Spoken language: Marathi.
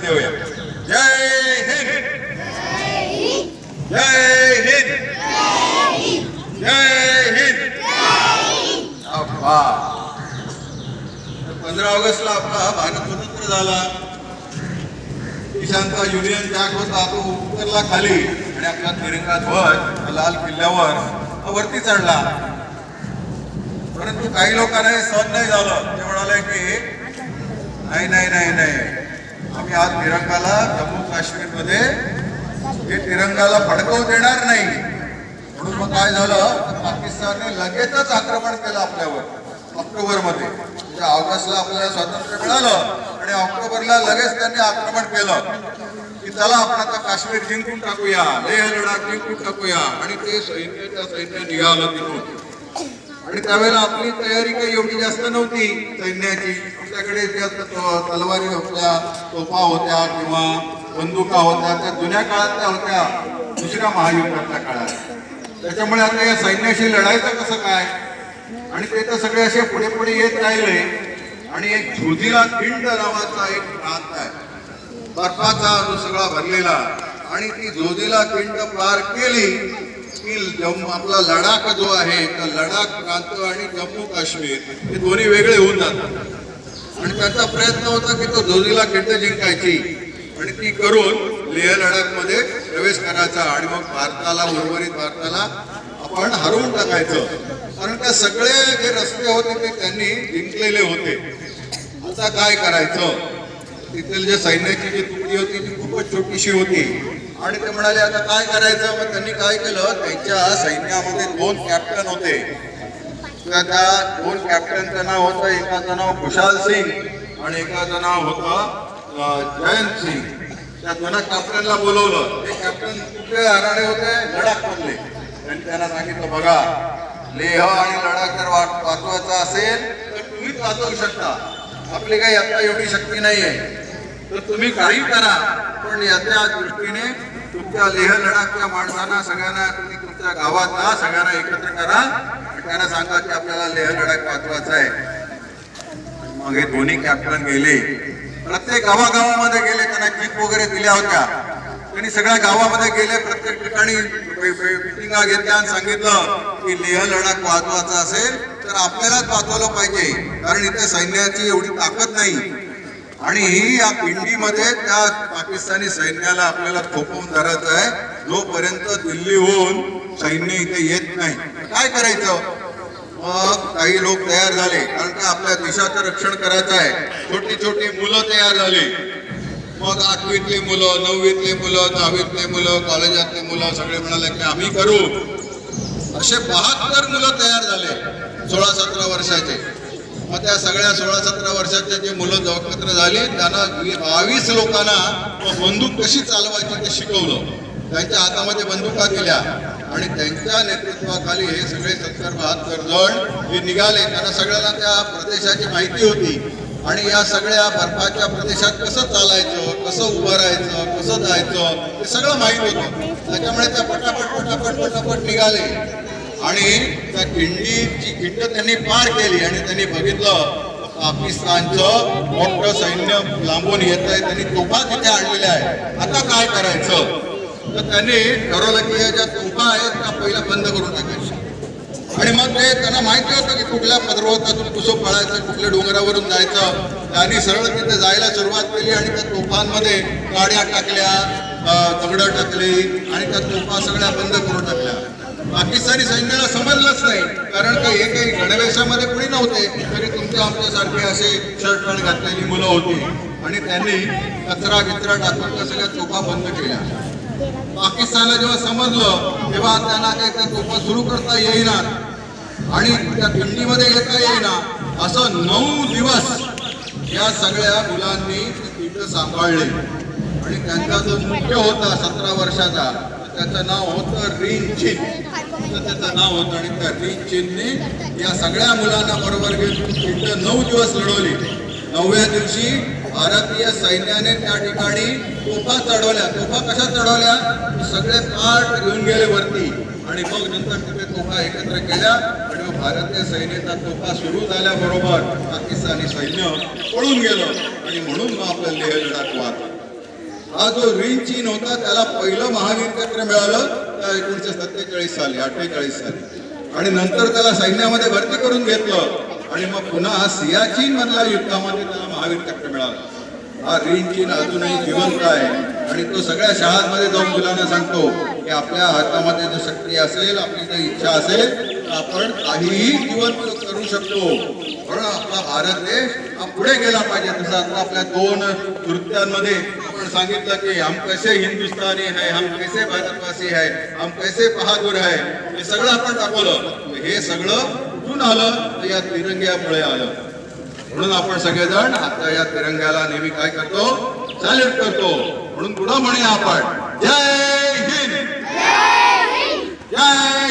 देऊया जय हिंद. जय हिंद. जय हिंद. अब्बा. पंधरा ऑगस्टला आपला भारत स्वतंत्र झाला. देशांचा युनियन जॅक होता तो उतरला खाली. आणि आपला तिरंगा ध्वज लाल किल्ल्यावर वरती चढला. परंतु काही लोकांना हे सहन नाही झालं. ते म्हणाले की नाही नाही नाही नाही. आम्ही आज तिरंगाला जम्मू काश्मीरमध्ये हे तिरंगाला फडकवू देणार नाही म्हणून मग काय झालं? तर पाकिस्तानने लगेचच आक्रमण केलं आपल्यावर ऑक्टोबरमध्ये म्हणजे ऑगस्टला आपल्याला स्वातंत्र्य मिळालं आणि ऑक्टोबरला लगेच त्यांनी आक्रमण केलं. की चला आपण आता काश्मीर जिंकून टाकूया लेह लडाख जिंकून टाकूया. आणि ते सैन्याच्या सैन्य निघालं तिथून. आणि त्यावेळेला आपली तयारी काही एवढी जास्त नव्हती. सैन्याची आपल्याकडे ज्या तलवारी होत्या तोफा होत्या किंवा बंदुका होत्या त्या जुन्या काळातल्या होत्या. दुसऱ्या महायुद्धातल्या काळात. त्याच्यामुळे आता या सैन्याशी लढायचं कसं काय? आणि ते तर सगळे असे पुढे पुढे येत राहिले. आणि एक झोझीला खिंड नावाचा एक प्रांत आहे. बर्फाचा जो सगळा भरलेला. आणि ती झोझीला खिंड पार केली. की आपला लडाख जो आहे तर लडाख प्रांत आणि जम्मू काश्मीर हे दोन्ही वेगळे होऊन जातात. आणि त्याचा प्रयत्न होता की तो झोझीला खेळ जिंकायची. आणि ती करून लेह लडाखमध्ये प्रवेश करायचा आणि मग भारताला उर्वरित भारताला आपण हरवून टाकायचं. कारण त्या सगळे जे रस्ते होते ते त्यांनी जिंकलेले होते. आता काय करायचं? तिथले जे सैन्याची जी तुकडी होती ती खूपच छोटीशी होती. आणि ते म्हणाले आता काय करायचं? मग त्यांनी काय केलं? त्यांच्या सैन्यामध्ये दोन कॅप्टन होते. त्या दोन कॅप्टनचं नाव होतं एकाचं नाव खुशाल सिंग आणि एकाचं नाव होतं जयंत सिंग. त्या दोन कॅप्टनला बोलवलं. ते कॅप्टन कुठले हराडे होते लडाख मधले. त्यांनी त्यांना सांगितलं बघा लेह आणि लडाख जर वाचवायचा असेल तर तुम्हीच वाचवू शकता. आपली काही आता एवढी शक्ती नाहीये. तर तुम्ही काही करा पण याच्या दृष्टीने तुमच्या लेह लडाखच्या माणसांना सगळ्यांना तुम्ही तुमच्या गावात सगळ्यांना एकत्र करा. त्यांना सांगा की आपल्याला लेह लडाख वाचवायचा आहे मग हे दोन्ही कॅप्टन गेले. प्रत्येक गावागावामध्ये गेले त्यांना जीप वगैरे दिल्या होत्या. त्यांनी सगळ्या गावामध्ये गेले प्रत्येक ठिकाणी मिटिंगा घेतल्या आणि सांगितलं की लेह लडाख वाचवायचा असेल तर आपल्यालाच वाचवलं पाहिजे. कारण इथे सैन्याची एवढी ताकद नाही. आणि ही या पिंडीमध्ये त्या पाकिस्तानी सैन्याला आपल्याला थोपवून धरायचं आहे. जोपर्यंत दिल्लीहून सैन्य इथे येत नाही. काय करायचं? मग काही लोक तयार झाले कारण का आपल्या देशाचं रक्षण करायचं आहे. छोटी छोटी मुलं तयार झाली. मग आठवीतली मुलं नववीतली मुलं दहावीतली मुलं कॉलेजातली मुलं सगळे म्हणाले की आम्ही करू. असे बहात्तर मुलं तयार झाले सोळा सतरा वर्षाचे. मग त्या सगळ्या सोळा सतरा वर्षाचे जे मुलं जवळपत्र एकत्र झाली त्यांना बावीस लोकांना बंदूक कशी चालवायची ते शिकवलं. त्यांच्या हातामध्ये बंदुका दिल्या आणि त्यांच्या नेतृत्वाखाली हे सगळे सत्तर बहात्तर जण हे निघाले त्यांना सगळ्यांना त्या प्रदेशाची माहिती होती. आणि या सगळ्या बर्फाच्या प्रदेशात कसं चालायचं कसं उभं राहायचं कसं जायचं हे सगळं माहीत होतं. त्याच्यामुळे त्या पटापट पटापट पटापट निघाले. आणि त्या खिंडीची खिंड त्यांनी पार केली आणि त्यांनी बघितलं पाकिस्तानचं मोठं सैन्य लांबून येत आहे त्यांनी तोफा तिथे आणलेल्या आहे. आता काय करायचं? तर त्यांनी ठरवलं की या ज्या तोफा आहेत त्या पहिल्या बंद करून टाकायच्या. आणि मग ते त्यांना माहिती होतं की कुठल्या पदर्वतातून कसं पळायचं कुठल्या डोंगरावरून जायचं. त्यांनी सरळ तिथे जायला सुरुवात केली आणि त्या तोफांमध्ये गाड्या टाकल्या दगडं टाकली आणि त्या तोफा सगळ्या बंद करून टाकल्या. पाकिस्तानी सैन्याला समजलंच नाही. कारण का हे काही गणवेशामध्ये कुणी नव्हते तरी तुमच्या आमच्यासारखे असे शर्ट पॅन्ट घातलेली मुलं होती. आणि त्यांनी कचरा बिचरा टाकून त्या सगळ्या चोपा बंद केल्या. पाकिस्तानला जेव्हा समजलं तेव्हा त्यांना काही त्या तोफा सुरू करता येईना. आणि त्या थंडीमध्ये येता येईना. असं नऊ दिवस या सगळ्या मुलांनी तिथं सांभाळले. आणि त्यांचा जो मुख्य होता सतरा वर्षाचा त्याचं नाव होतं रिन चिन. त्याचं नाव होतं आणि त्या रिन चिनने या सगळ्या मुलांना बरोबर घेऊन तिथं नऊ दिवस लढवली. नवव्या दिवशी भारतीय सैन्याने त्या ठिकाणी तोफा चढवल्या. तोफा कशा चढवल्या? सगळे पार्ट घेऊन गेले वरती. आणि मग नंतर तिथे तोफा एकत्र केल्या आणि मग भारतीय सैन्याचा तोफा सुरू झाल्याबरोबर पाकिस्तानी सैन्य पळून गेलं. आणि म्हणून मग आपलं लेह लडाख वाद हा जो रीन चीन होता त्याला पहिलं महावीर चक्र मिळालं त्या एकोणीशे सत्तेचाळीस साली अठ्ठेचाळीस साली. आणि नंतर त्याला सैन्यामध्ये भरती करून घेतलं. आणि मग पुन्हा सियाचीन मधल्या युद्धामध्ये त्याला महावीर चक्र मिळालं. हा रीन चीन अजूनही जिवंत आहे. आणि तो सगळ्या शाळांमध्ये जाऊन मुलांना सांगतो की आपल्या हातामध्ये जर शक्ती असेल आपली जर इच्छा असेल आपण काहीही जीवन करू शकतो. म्हणून आपला भारत देश हा पुढे गेला पाहिजे. तसं आता आपल्या दोन कृत्यांमध्ये आपण सांगितलं की हम कैसे हिंदुस्तानी है हम कैसे भारतवासी है हम कैसे बहादूर है हे सगळं आपण दाखवलं. हे सगळं कुठून आलं? तर या तिरंग्यामुळे आलं. म्हणून आपण सगळेजण आता या तिरंग्याला नेहमी काय करतो? सॅल्यूट करतो. म्हणून पुढं म्हणूया आपण. जय हिंद! जय